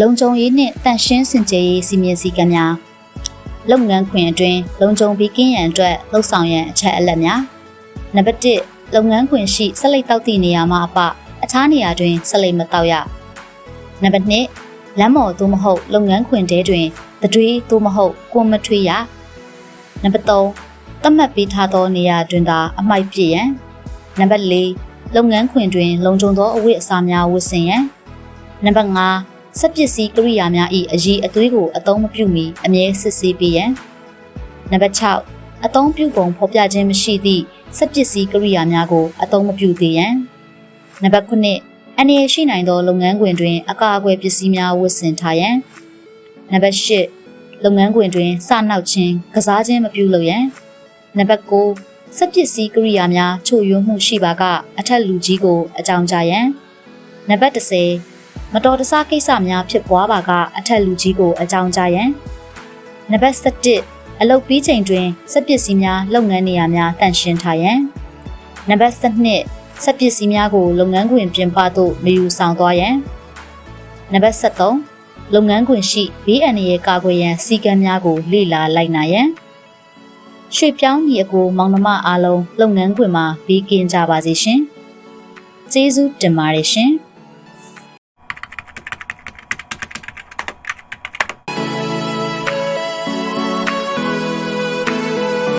လုံခြုံရေးနှင့်တန့်ရှင်းစင်ကြယ်ရေးစီမံစည်းကမ်းများလုပ်ငန်းခွင်အတွင်းလုံခြုံပြီးကင်းရန်အတွက်လှုပ်ဆောင်ရန်အချက်အလက်များနံပါတ်1လုပ်ငန်းခွင်ရှိဆက်လက်တောက်သည့်နေရာမှာအပအခြားနေရာတွင်ဆက်လက်မတောက်ရနံပါတ်2လမ်းမော်သို့မဟုတ်လုပ်ငန်းခွင်တဲတွင်တတွေးသို့မဟုတ်ကွန်မထွေးရနံပါတ်3သတ်မှတ်ပေးထားသောနေရာတွင်သာအမိုက်ပြည့်ရန်နံပါတ်4လုပ်ငန်းခွင်တွင် လုံခြုံသောအဝတ်အစားများဝတ်ဆင်ရန်နံပါတ်5 စက်ပစ္စည်းကိရိယာများ၏အရေးအသွေးကိုအသုံးမပြုမီအမြဲစစ်ဆေးပေးရန်နံပါတ်6အသုံးပြုပုံဖော်ပြခြင်းမရှိသည့်စက်ပစ္စည်းကိရိယာများကိုအသုံးမပြုသေးရန်နံပါတ်9အနေရရှိနိုင်သော လုပ်ငန်းခွင်တွင် အကာအကွယ်ပစ္စည်းများဝတ်ဆင်ထားရန်နံပါတ်10လုပ်ငန်းခွင်တွင်စနှောက်ခြင်းကစားခြင်းမပြုလုပ်ရန်နံပါတ်9စက်ပစ္စည်းကိရိယာများချို့ယွင်းမှုရှိပါကအထက်လူကြီးကိုအကြောင်းကြားရန်နံပါတ်10 မတော်တဆကိစ္စများဖြစ်ပွားပါကအထက်လူကြီးကိုအကြောင်းကြားရန်နံပါတ်17အလုပ်ပြီးချိန်တွင်စက်ပစ္စည်းများလုပ်ငန်းနေရာများတန့်ရှင်းထားရန်နံပါတ်12စက်ပစ္စည်းများကိုလုပ်ငန်းခွင်ပြင်ပသို့မယူဆောင်သွားရန်နံပါတ်13လုပ်ငန်းခွင်ရှိဘေးအန္တရာယ်ကာကွယ်ရန်စည်းကမ်းများကိုလေ့လာလိုက်နာရန်ရွှေပြောင်းညီအကိုမောင်နှမအားလုံးလုပ်ငန်းခွင်မှာဘေးကင်းကြပါစေရှင်ကျေးဇူးတင်ပါတယ်ရှင်